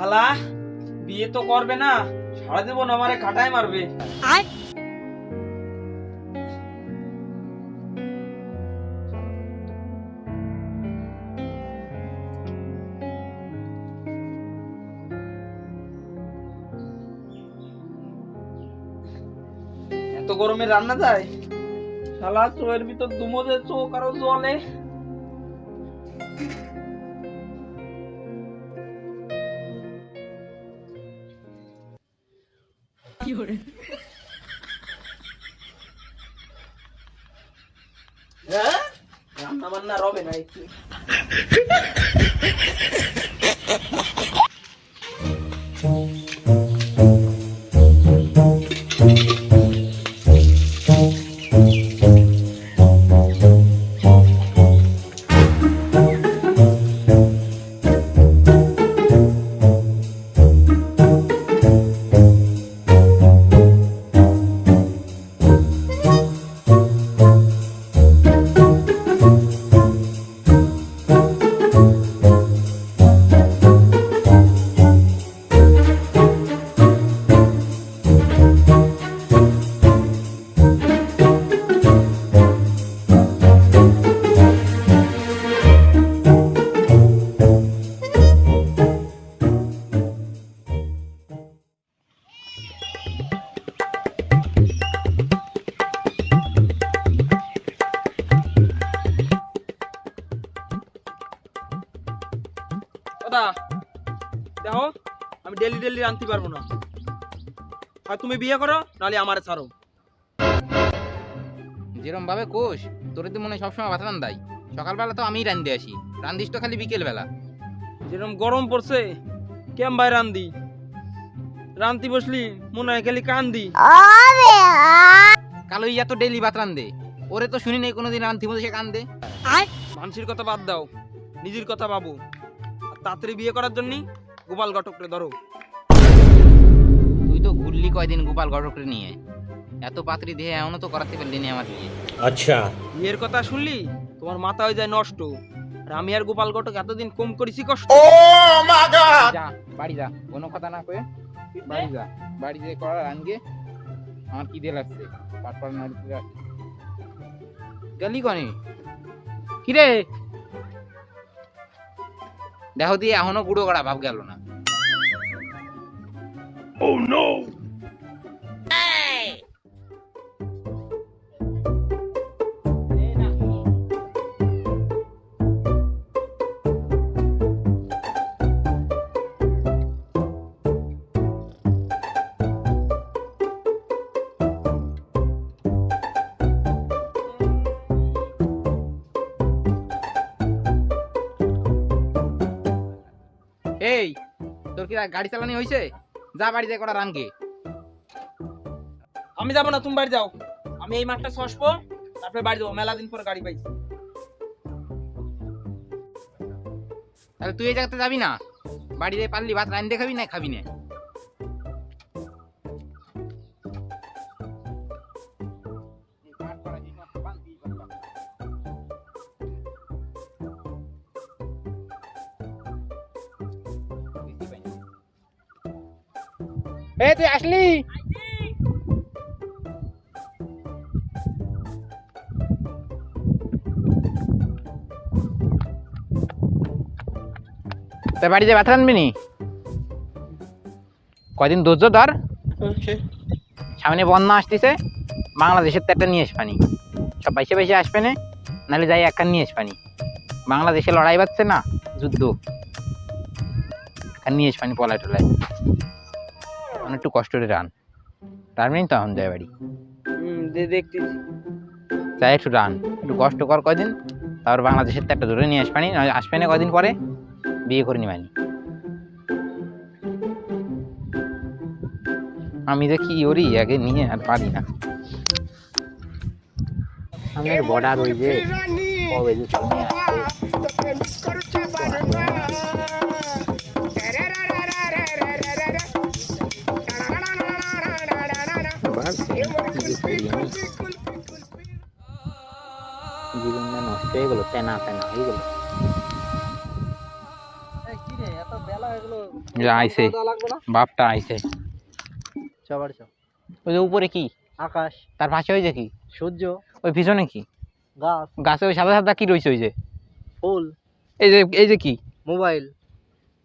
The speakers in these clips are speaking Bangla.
শালা বিয়ে তো করবে না সারা জীবন আমারে কাটায় মারবে। এত গরমে রান্না যায়? শালা চোয়ের ভিতর দুমোজে চোখ আরও জলে। রান্না বান্না রবে না একটু ডেলি ডেলি পারব না। হয় তুমি বিয়ে করো নাহলে আমারে ছাড়ো। যেরম ভাবে কোষ তোর তো মনে হয় সবসময় ভাত রান্দাই সকালবেলা তো আমিই রান্ধতে আসি। রান্দিস তো খালি বিকেল বেলা যেরকম গরম পড়ছে কেম ভাই রান্ধি? রান্তি বসলি মনে হয় খালি কান্দি। কালো ইয়া তো ডেইলি ভাত রান্ধে। ওরে তো শুনি নাই কোনোদিন রান্ধি মধ্যে সে কান্দে। মানুষের কথা বাদ দাও নিজের কথা ভাবো। তাড়াতাড়ি বিয়ে করার জন্য গোপাল ঘটকরে ধরো। কয়দিন গোপাল ঘটকরে নিয়ে এত পাত্রী দেহে এমন তো করাতে পারলি না আমার বিয়ে। আচ্ছা। বিয়ের কথা শুনলি? তোমার মাথা হয়ে যায় নষ্ট। আর আমি আর গোপাল ঘটক এতদিন কম করেছি কষ্ট। ও মা গড! যা বাড়ি যা কোনো কথা না কয়ে বাড়ি যা। বাড়ি যে করার আনগে আমার কি দিয়ে লাগছে পাটপাড় নাড়ি পুরো গেলি কনে? কি রে দেখো দিয়ে এখনও গুঁড়ো করা ভাব গেল না। Oh no! এই তোর কি গাড়ি চালানি হয়েছে যা বাড়ি যায় কটা রানকে। আমি যাব না তুমি বাড়ি যাও। আমি এই মাঠটা সসবো তারপরে বাড়ি যাব। মেলা দিন পর গাড়ি পাইছি। তাহলে তুই এই জায়গাতে যাবি না? বাড়িতে পারলি ভাত রান খাবি না খাবি না? এই তুই আসলি? তা বাড়িতে ভাত রানবি নি? কয়দিন ধৈর্য ধর। সামনে বন্যা আসতেছে বাংলাদেশের তো একটা নিয়ে আসবানি সব বাইসে বাইসে আসবে না নাহলে যাই একটা নিয়ে আসবানি বাংলাদেশে লড়াই বাচ্ছে না যুদ্ধ। একটা নিয়ে আসবানি পলায় টলায়। এখন একটু কষ্ট করে রান। রানবেন তো এখন যায় বাড়ি। হুম দে- দেখতেছি। যাই একটু রান। একটু কষ্ট কর কয়দিন তারপর বাংলাদেশের তো একটা ধরে নিয়ে আসবানি আসবে না কয়দিন পরে? বিয়ে করে নিবানি। আমি যে কি করি আগে নিয়ে আর পারি না। আমার বর্ডার ওই যে আবার কি যে? জীবনটা নষ্ট হয়ে গেল তেনা তেনা হয়ে গেল হয়ে আইছে। বাপটা আইছে। ওই উপরে কি? আকাশ। তার পাশে ওই যে কি? সূর্য। ওই পিছনে কি? গাছ। গাছে ওই সাদা সাদা কি রয়েছে ওই যে? ফুল। এই যে এই যে কি? মোবাইল।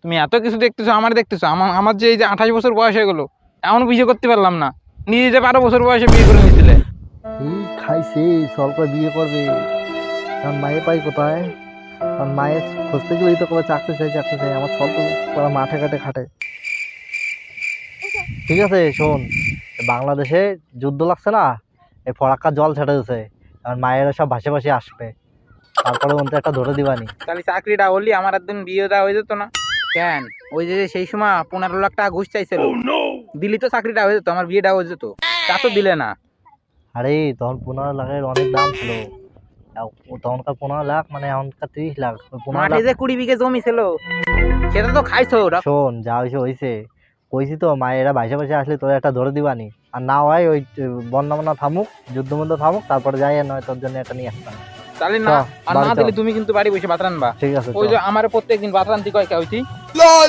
তুমি এত কিছু দেখতেছো আমার দেখতেছো। আমার আমার যে এই যে আঠাশ বছর বয়স হয়ে গেলো এমন বিয়ে করতে পারলাম না। নিজে যে বারো বছর বয়সে বিয়ে করে নিয়েছিলে এই খাইছে সলকা বিয়ে করবে। কারণ মায়ের পাই কোথায়? কারণ মায়ের খুঁজতে গেলেই তো কবে চাকরি চাই চাকরি চাই। আমার সব ওরা মাঠে ঘাটে খাটে। ঠিক আছে শোন বাংলাদেশে যুদ্ধ লাগছে না? এই ফরাক্কা জল ছেড়ে দিচ্ছে কারণ মায়েরা সব ভাসে ভাসে আসবে। তারপরে অন্তে একটা ধরে দিবানি। তাহলে চাকরিটা হলি আমার একদিন বিয়েটা হয়ে যেত না। কেন? ওই যে সেই সময় পনেরো লাখ টাকা ঘুষ চাইছিল। দিলি তো চাকরিটা হয়ে যেত আমার বিয়েটা হয়ে যেত। তা তো দিলে না। আরে তখন পনেরো লাখের অনেক দাম ছিল। তখনকার পনেরো লাখ মানে এখনকার তিরিশ লাখ মাঠে যে কুড়ি বিঘে জমি ছিল সেটা তো খাইছো শোন যা হয়েছে হয়েছে। কইছি তো মায়েরা ভাইসে ভাইসে আসলে তোর একটা ধরে দিবানি। আর না হয় ওই বন্যা বন্যা থামুক যুদ্ধ মধ্যে থামুক তারপরে যাই নয় তোর জন্য একটা নিয়ে আসতাম। তাহলে না আর না। দিলে তুমি কিন্তু বাড়ি বসে ঠিক আছে ওই যে আমার প্রত্যেকদিন ভাত রান্তি কয় হইছি